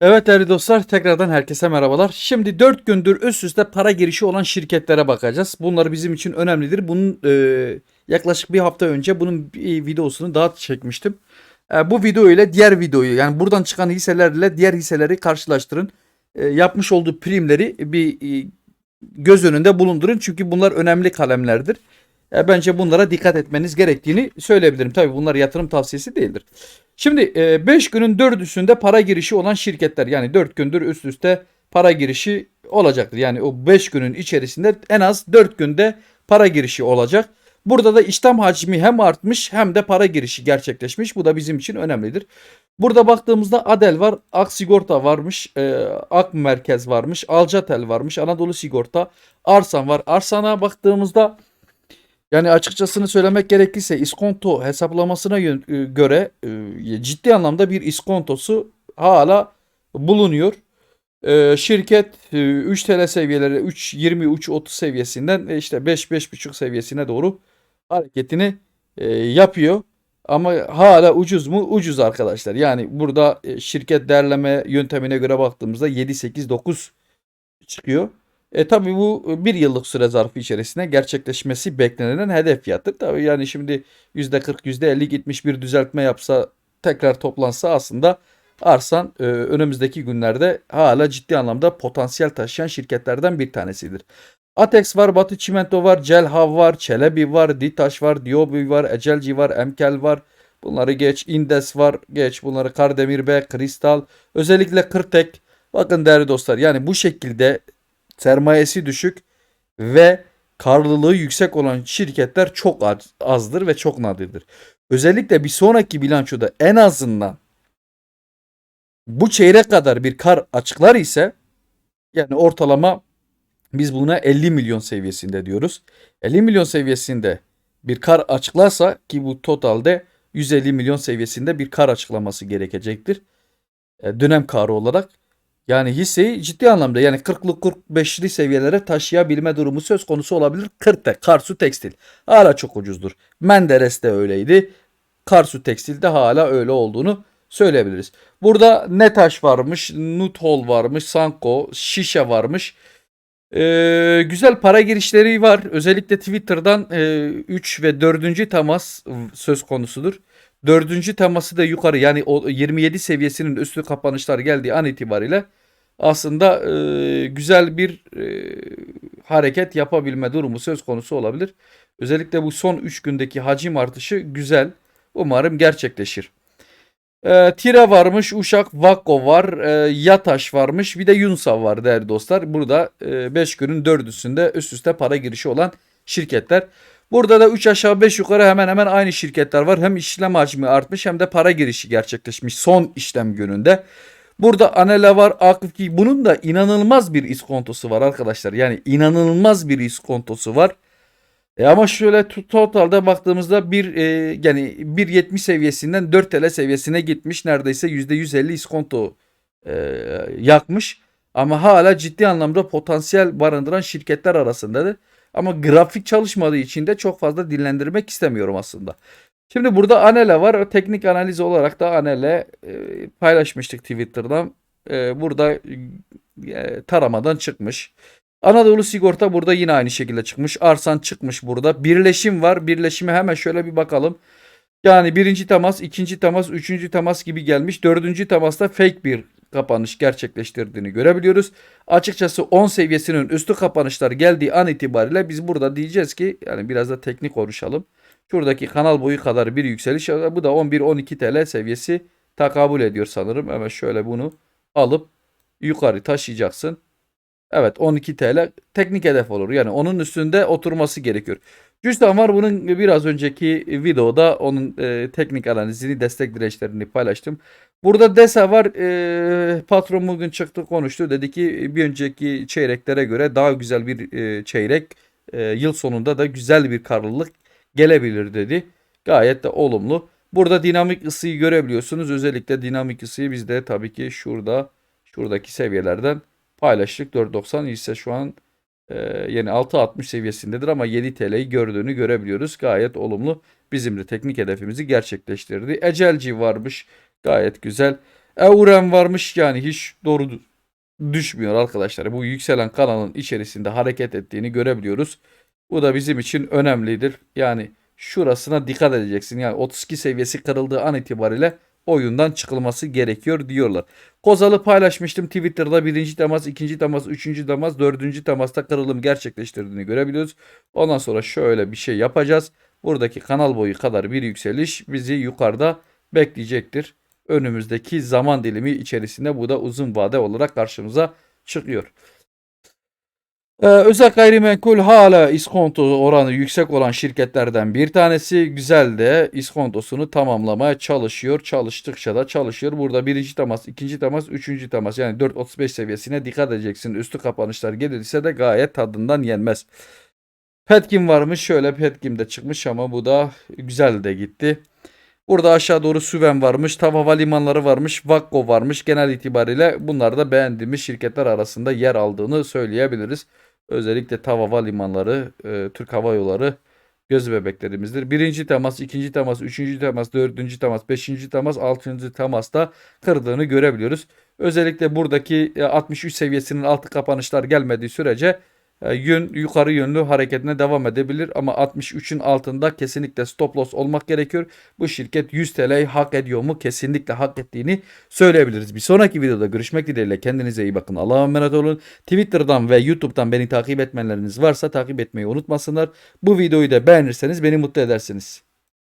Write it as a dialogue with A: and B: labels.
A: Evet değerli dostlar tekrardan herkese merhabalar. Şimdi 4 gündür üst üste para girişi olan şirketlere bakacağız. Bunlar bizim için önemlidir. Bunun e, yaklaşık bir hafta önce bunun bir videosunu daha çekmiştim. E, bu video ile diğer videoyu yani buradan çıkan hisselerle diğer hisseleri karşılaştırın. E, yapmış olduğu primleri bir e, göz önünde bulundurun. Çünkü bunlar önemli kalemlerdir. E, bence bunlara dikkat etmeniz gerektiğini söyleyebilirim. Tabii bunlar yatırım tavsiyesi değildir. Şimdi 5 günün 4'üsünde para girişi olan şirketler yani 4 gündür üst üste para girişi olacaktır. Yani o 5 günün içerisinde en az 4 günde para girişi olacak. Burada da işlem hacmi hem artmış hem de para girişi gerçekleşmiş. Bu da bizim için önemlidir. Burada baktığımızda Adel var, Ak Sigorta varmış, e, Ak Merkez varmış, Alcatel varmış, Anadolu Sigorta, Arsan var. Arsan'a baktığımızda yani açıkçasını söylemek gerekirse iskonto hesaplamasına e, göre e, ciddi anlamda bir iskontosu hala bulunuyor. E, Şirket e, 3 TL seviyeleri 3 20 3 30 seviyesinden işte 5 5,5 seviyesine doğru hareketini yapıyor. Ama hala ucuz mu? Ucuz arkadaşlar. Yani burada şirket değerleme yöntemine göre baktığımızda 7 8 9 çıkıyor. E tabii bu bir yıllık süre zarfı içerisinde gerçekleşmesi beklenen hedef fiyattır. Tabii yani şimdi %40 %50 gitmiş bir düzeltme yapsa tekrar toplansa aslında Arsan e, önümüzdeki günlerde hala ciddi anlamda potansiyel taşıyan şirketlerden bir tanesidir. Atex var, Batı Çimento var, Celhav var, Çelebi var, Ditaş var, Diobi var, Ecelci var, Emkel var. Bunları geç, Indes var, geç bunları Kardemir B, Kristal, özellikle Kırtek. Bakın değerli dostlar yani bu şekilde sermayesi düşük ve karlılığı yüksek olan şirketler çok az- azdır ve çok nadirdir. Özellikle bir sonraki bilançoda en azından bu çeyrek kadar bir kar açıklar ise yani ortalama biz buna 50 milyon seviyesinde diyoruz. 50 milyon seviyesinde bir kar açıklarsa ki bu totalde 150 milyon seviyesinde bir kar açıklaması gerekecektir. E, dönem karı olarak. Yani hisseyi ciddi anlamda yani 40'lı 45'li seviyelere taşıyabilme durumu söz konusu olabilir. Kırte, Karsu Tekstil hala çok ucuzdur. Menderes de öyleydi. Karsu Tekstil'de hala öyle olduğunu söyleyebiliriz. Burada Netaş varmış, Nuthol varmış, Sanko, Şişe varmış. Ee, güzel para girişleri var. Özellikle Twitter'dan 3 ve 4. temas söz konusudur. Dördüncü teması da yukarı yani o 27 seviyesinin üstü kapanışlar geldiği an itibariyle aslında e, güzel bir e, hareket yapabilme durumu söz konusu olabilir. Özellikle bu son 3 gündeki hacim artışı güzel. Umarım gerçekleşir. E, Tira varmış, Uşak, Vakko var, e, Yataş varmış, bir de Yunsav var değerli dostlar. Burada 5 günün dördüsünde üst üste para girişi olan şirketler. Burada da 3 aşağı 5 yukarı hemen hemen aynı şirketler var. Hem işlem hacmi artmış hem de para girişi gerçekleşmiş son işlem gününde. Burada Anela var, Akif ki bunun da inanılmaz bir iskontosu var arkadaşlar. Yani inanılmaz bir iskontosu var. E ama şöyle to- totalde baktığımızda bir e, yani 1.70 seviyesinden 4 TL seviyesine gitmiş. Neredeyse %150 iskonto e, yakmış. Ama hala ciddi anlamda potansiyel barındıran şirketler arasındadır. Ama grafik çalışmadığı için de çok fazla dinlendirmek istemiyorum aslında. Şimdi burada Anele var. Teknik analiz olarak da Anele e, paylaşmıştık Twitter'dan. E, burada e, taramadan çıkmış. Anadolu Sigorta burada yine aynı şekilde çıkmış. Arsan çıkmış burada. Birleşim var. Birleşime hemen şöyle bir bakalım. Yani birinci temas, ikinci temas, üçüncü temas gibi gelmiş. Dördüncü temasta fake bir kapanış gerçekleştirdiğini görebiliyoruz. Açıkçası 10 seviyesinin üstü kapanışlar geldiği an itibariyle biz burada diyeceğiz ki yani biraz da teknik konuşalım. Şuradaki kanal boyu kadar bir yükseliş bu da 11-12 TL seviyesi takabül ediyor sanırım. Hemen şöyle bunu alıp yukarı taşıyacaksın. Evet 12 TL teknik hedef olur. Yani onun üstünde oturması gerekiyor. Cüzdan var bunun biraz önceki videoda onun e, teknik analizini destek dirençlerini paylaştım. Burada DESA var. E, patron bugün çıktı konuştu. Dedi ki bir önceki çeyreklere göre daha güzel bir e, çeyrek e, yıl sonunda da güzel bir karlılık gelebilir dedi. Gayet de olumlu. Burada dinamik ısıyı görebiliyorsunuz. Özellikle dinamik ısıyı biz de tabii ki şurada şuradaki seviyelerden paylaştık. 4.90 ise şu an e, yani 6.60 seviyesindedir ama 7 TL'yi gördüğünü görebiliyoruz. Gayet olumlu. Bizim de teknik hedefimizi gerçekleştirdi. Ecelci varmış. Gayet güzel. Euren varmış yani hiç doğru dü- düşmüyor arkadaşlar. Bu yükselen kanalın içerisinde hareket ettiğini görebiliyoruz. Bu da bizim için önemlidir. Yani şurasına dikkat edeceksin. Yani 32 seviyesi kırıldığı an itibariyle oyundan çıkılması gerekiyor diyorlar. Kozal'ı paylaşmıştım Twitter'da birinci temas, ikinci temas, üçüncü temas, dördüncü temasta kırılım gerçekleştirdiğini görebiliyoruz. Ondan sonra şöyle bir şey yapacağız. Buradaki kanal boyu kadar bir yükseliş bizi yukarıda bekleyecektir. Önümüzdeki zaman dilimi içerisinde bu da uzun vade olarak karşımıza çıkıyor. Ee, özel gayrimenkul hala iskonto oranı yüksek olan şirketlerden bir tanesi. Güzel de iskontosunu tamamlamaya çalışıyor. Çalıştıkça da çalışıyor. Burada birinci temas, ikinci temas, üçüncü temas yani 4.35 seviyesine dikkat edeceksin. Üstü kapanışlar gelirse de gayet tadından yenmez. Petkim varmış. Şöyle Petkim de çıkmış ama bu da güzel de gitti. Burada aşağı doğru Süven varmış. Tav Havalimanları varmış. Vakko varmış. Genel itibariyle bunlar da beğendiğimiz şirketler arasında yer aldığını söyleyebiliriz. Özellikle Tav Havalimanları, e, Türk Hava Yolları göz bebeklerimizdir. Birinci temas, ikinci temas, üçüncü temas, dördüncü temas, beşinci temas, altıncı temasta kırdığını görebiliyoruz. Özellikle buradaki e, 63 seviyesinin altı kapanışlar gelmediği sürece e, yön yukarı yönlü hareketine devam edebilir ama 63'ün altında kesinlikle stop loss olmak gerekiyor. Bu şirket 100 TL hak ediyor mu? Kesinlikle hak ettiğini söyleyebiliriz. Bir sonraki videoda görüşmek dileğiyle kendinize iyi bakın. Allah'a emanet olun. Twitter'dan ve YouTube'dan beni takip etmeleriniz varsa takip etmeyi unutmasınlar. Bu videoyu da beğenirseniz beni mutlu edersiniz.